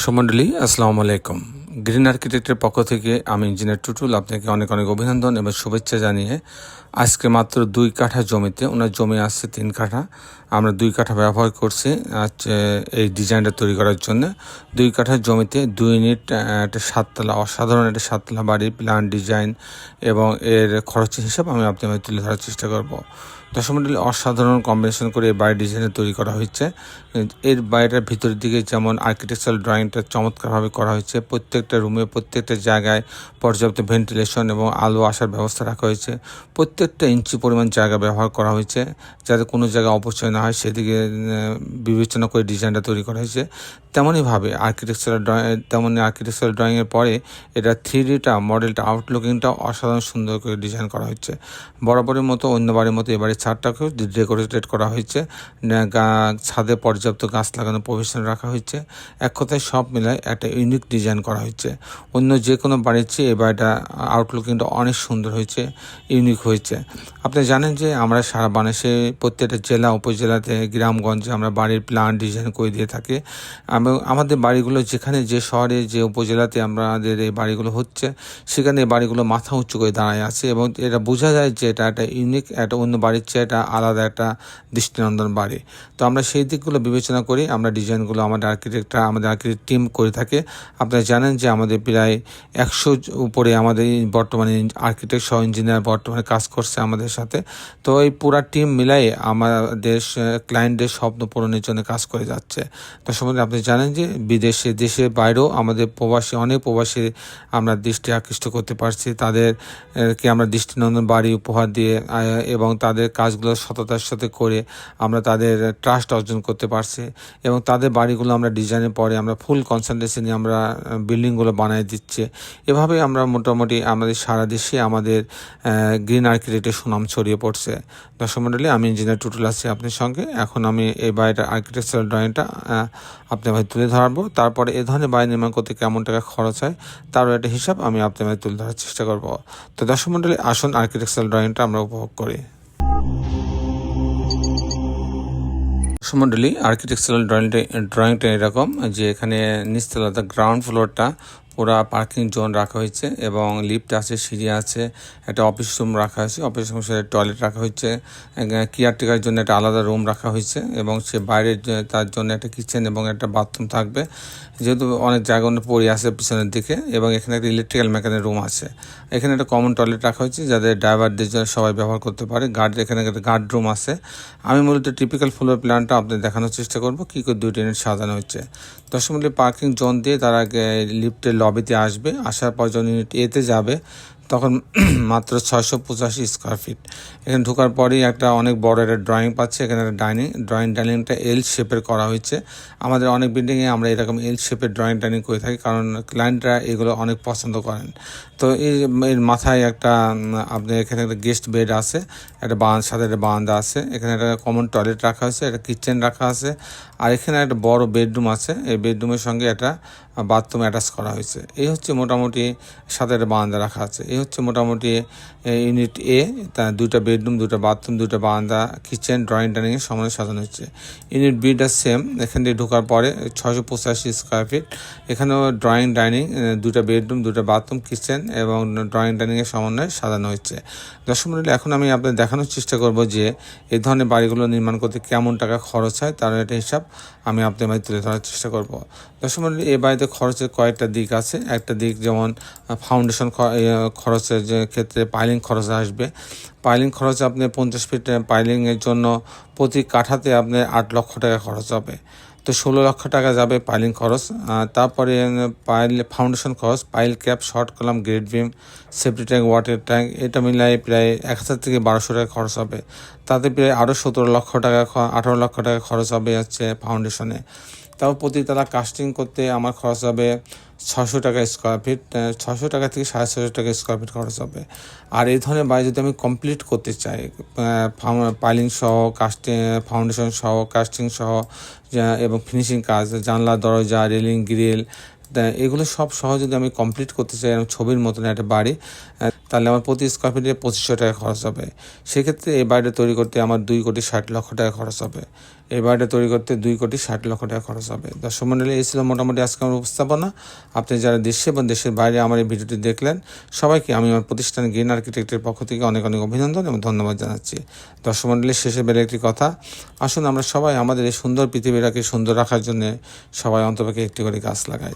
সমন্ডলী আসসালামু আলাইকুম গ্রিন আর্কিটেক্টের পক্ষ থেকে আমি ইঞ্জিনিয়ার টুটুল আপনাকে অনেক অনেক অভিনন্দন এবং শুভেচ্ছা জানিয়ে আজকে মাত্র দুই কাঠা জমিতে, ওনার জমি আসছে তিন কাঠা, আমরা দুই কাঠা ব্যবহার করছি এই ডিজাইনটা তৈরি করার জন্য। দুই কাঠা জমিতে দুই ইউনিট একটা সাততলা, অসাধারণ একটা সাততলা বাড়ি প্ল্যান ডিজাইন এবং এর খরচের হিসাব আমি আপনাকে তুলে ধরার চেষ্টা করব। দশমন্ডলী অসাধারণ কম্বিনেশন করে এই বাড়ির ডিজাইনে তৈরি করা হয়েছে। এর বাড়িটার ভিতরের দিকে যেমন আর্কিটেকচারাল ড্রয়িংটা চমৎকারভাবে করা হয়েছে প্রত্যেকটা রুমে, প্রত্যেকটা জায়গায় পর্যাপ্ত ভেন্টিলেশন এবং আলো আসার ব্যবস্থা রাখা হয়েছে। প্রত্যেকটা ইঞ্চি পরিমাণ জায়গা ব্যবহার করা হয়েছে যাতে কোনো জায়গা অপচয় না হয়, সেদিকে বিবেচনা করে ডিজাইনটা তৈরি করা হয়েছে। তেমনইভাবে আর্কিটেকচারাল ড্রয়িং তেমনই আর্কিটেকচারাল ড্রয়িংয়ের পরে এটা থ্রি ডিটা মডেলটা আউটলুকিংটা অসাধারণ সুন্দর করে ডিজাইন করা হয়েছে। বরাবরের মতো অন্য বাড়ির মতো এবারে ছাদটাকেও ডেকোরেটেড করা হয়েছে। ছাদে পর্যাপ্ত গাছ লাগানো প্রভিশন রাখা হয়েছে। এক কথায় সব মিলায় একটা ইউনিক ডিজাইন করা হয়েছে। অন্য যে কোনো বাড়ির চেয়ে এ বাড়িটা আউটলুকিংটা অনেক সুন্দর হয়েছে ইউনিক হয়েছে। আপনি জানেন যে আমরা সারা বাংলাদেশে প্রত্যেকটা জেলা, উপজেলাতে, গ্রামগঞ্জে আমরা বাড়ির প্ল্যান ডিজাইন করে দিয়ে থাকি। এবং আমাদের বাড়িগুলো যেখানে যে শহরে, যে উপজেলাতে আমাদের এই বাড়িগুলো হচ্ছে, সেখানে এই বাড়িগুলো মাথা উঁচু করে দাঁড়ায় আছে এবং এটা বোঝা যায় যে এটা একটা ইউনিক একটা অন্য বাড়ির চেয়ে এটা আলাদা একটা দৃষ্টিনন্দন বাড়ি। তো আমরা সেই দিকগুলো বিবেচনা করি, আমরা ডিজাইনগুলো আমাদের আর্কিটেক্টরা আমাদের আর্কিটেক্ট টিম করে থাকে। আপনারা জানেন যে আমাদের প্রায় একশো উপরে আমাদের বর্তমানে আর্কিটেক্ট সহ ইঞ্জিনিয়ার বর্তমানে কাজ করছে আমাদের সাথে। তো এই পুরা টিম মিলাই আমাদের ক্লায়েন্টের স্বপ্ন পূরণের জন্য কাজ করে যাচ্ছে। তো সম্বন্ধে আপনি জানেন যে বিদেশে, দেশের বাইরেও আমাদের প্রবাসী, অনেক প্রবাসী আমরা দৃষ্টি আকৃষ্ট করতে পারছি। তাদেরকে আমরা দৃষ্টিনন্দন বাড়ি উপহার দিয়ে এবং তাদের কাজগুলো সততার সাথে করে আমরা তাদের ট্রাস্ট অর্জন করতে পারছি। এবং তাদের বাড়িগুলো আমরা ডিজাইনের পরে আমরা ফুল কনসেন্ট্রেশন নিয়ে আমরা বিল্ডিংগুলো বানিয়ে দিচ্ছে। এভাবে আমরা মোটামুটি আমাদের সারা দেশে আমাদের গ্রিন আর্কিটেক্টের সুনাম ছড়িয়ে পড়ছে। দর্শক মণ্ডলী আমি ইঞ্জিনিয়ার টুটুল আছি আপনার সঙ্গে। এখন আমি এই বাড়িটার আর্কিটেকচারাল ড্রয়িংটা আপনার ভাই তুলে ধরবো। তারপরে এ ধরনের বাড়ি নির্মাণ করতে কেমন টাকা খরচ হয়, তারও একটা হিসাব আমি আপনার ভাই তুলে ধরার চেষ্টা করব। তো দর্শক মণ্ডলী আসুন আর্কিটেকচারাল ড্রয়িংটা আমরা উপভোগ করি। মন্ডলী আর্কিটেকচারাল ড্রয়িংটা ড্রয়িংটা এরকম যে এখানে নিচতলাতে গ্রাউন্ড ফ্লোরটা পুরা পার্কিং জোন রাখা হয়েছে এবং লিফট আছে, সিঁড়ি আছে, একটা অফিস রুম রাখা হয়েছে, অফিস রুম টয়লেট রাখা হয়েছে কেয়ারটেকার জন্য একটা আলাদা রুম রাখা হয়েছে এবং সে বাইরের যে- তার জন্য একটা কিচেন এবং একটা বাথরুম থাকবে। যেহেতু অনেক জায়গা পড়ে আছে পিছনের দিকে এবং এখানে একটা ইলেকট্রিক্যাল মেকানের রুম আছে। এখানে একটা কমন টয়লেট রাখা হয়েছে যাদের ড্রাইভারদের জন্য সবাই ব্যবহার করতে পারে। গার্ড এখানে একটা গার্ড রুম আছে। আমি মূলত টিপিক্যাল ফ্লোর প্ল্যানটা আপনাদের দেখানোর চেষ্টা করব, কী করে দুইটা ইউনিট সাজানো হচ্ছে দশমূল্যে পার্কিং জোন দিয়ে তারা লিফটের লবিতে আসবে। আসার পর যখন ইউনিট এতে যাবে তখন মাত্র ছয়শো পঁচাশি স্কোয়ার ফিট এখানে ঢোকার পরেই একটা অনেক বড় একটা ড্রয়িং পাচ্ছে, এখানে একটা ডাইনিং ড্রয়িং ডাইনিংটা এল শেপের করা হয়েছে। আমাদের অনেক বিল্ডিংয়ে আমরা এরকম এল শেপের ড্রয়িং ডাইনিং করে থাকি, কারণ ক্লায়েন্টরা এগুলো অনেক পছন্দ করেন। তো এই এর মাথায় একটা আপনি এখানে একটা গেস্ট বেড আছে, একটা বান, সাথে একটা বারান্দা আছে, এখানে একটা কমন টয়লেট রাখা আছে একটা কিচেন রাখা আছে, আর এখানে একটা বড় বেডরুম আছে। এই বেডরুমের সঙ্গে একটা বাথরুম অ্যাটাচ করা হয়েছে। এই হচ্ছে মোটামুটি একটা বারান্দা রাখা আছে। এই হচ্ছে মোটামুটি ইউনিট এ তা দুইটা বেডরুম দুটো বাথরুম দুটো বারান্দা কিচেন ড্রয়িং ডাইনিংয়ের সমানে সাজানো হচ্ছে ইউনিট বিটা সেম এখান দিয়ে ঢোকার পরে ছশো পঁচাশি স্কোয়ার ফিট এখানেও ড্রয়িং ডাইনিং দুটা বেডরুম দুটো বাথরুম কিচেন এবং ড্রয়িং ডাইনিংয়ের সমন্বয়ে সাজানো হচ্ছে দর্শক এখন আমি আপনাদের দেখানোর চেষ্টা করব যে এই ধরনের বাড়িগুলো নির্মাণ করতে কেমন টাকা খরচ হয়, তার একটা হিসাব আমি আপনাদের মাঝে তুলে ধরার চেষ্টা করব। দর্শক এই বাড়িতে খরচের কয়েকটা দিক আছে। একটা দিক যেমন ফাউন্ডেশন খরচের যে ক্ষেত্রে পাইলিং খরচ আসবে। পাইলিং খরচ আপনি পঞ্চাশ ফিট পাইলিংয়ের জন্য প্রতি কাঠাতে আপনার আট লক্ষ টাকা খরচ হবে। তো ষোলো লক্ষ টাকা যাবে পাইলিং খরচ। তারপরে পাইল ফাউন্ডেশন খরচ pile cap short column grade beam safety tank water tank এটা মিলাই প্রায় এক হাজার থেকে বারোশো টাকা খরচ হবে। তাতে প্রায় আরও সতেরো লক্ষ টাকা আঠারো লক্ষ টাকা খরচ হবে হচ্ছে ফাউন্ডেশনে তাও তারা কাস্টিং করতে আমার খরচ হবে ছশো টাকা স্কোয়ার ফিট ছশো টাকা থেকে সাড়ে ছশো টাকা স্কোয়ার ফিট খরচ হবে। আর এই ধরনের বাড়ি যদি আমি কমপ্লিট করতে চাই পাইলিং সহ কাস্টিং ফাউন্ডেশন সহ কাস্টিং সহ এবং ফিনিশিং কাজ, জানলা, দরজা রেলিং গ্রিল এগুলো সব সহ যদি আমি কমপ্লিট করতে চাই ছবির মতন একটা বাড়ি তাহলে আমার প্রতি স্কোয়ার ফিটে পঁচিশশো টাকা খরচ হবে। সেক্ষেত্রে এই বাড়িটা তৈরি করতে আমার দুই কোটি ষাট লক্ষ টাকা খরচ হবে। এই বাড়িটা তৈরি করতে দুই কোটি ষাট লক্ষ টাকা খরচ হবে। দর্শক মন্ডলী, এই ছিল মোটামুটি আজকে আমার উপস্থাপনা। আপনি যারা দেশে এবং দেশের বাইরে আমার এই ভিডিওটি দেখলেন, সবাইকে আমি আমার প্রতিষ্ঠান গ্রিন আর্কিটেক্টের পক্ষ থেকে অনেক অনেক অভিনন্দন এবং ধন্যবাদ জানাচ্ছি। দর্শক মন্ডলীর শেষে বেড়ে একটি কথা। আসুন আমরা সবাই আমাদের এই সুন্দর পৃথিবীটাকে সুন্দর রাখার জন্য সবাই অন্তপক্ষে একটি করে গাছ লাগাই।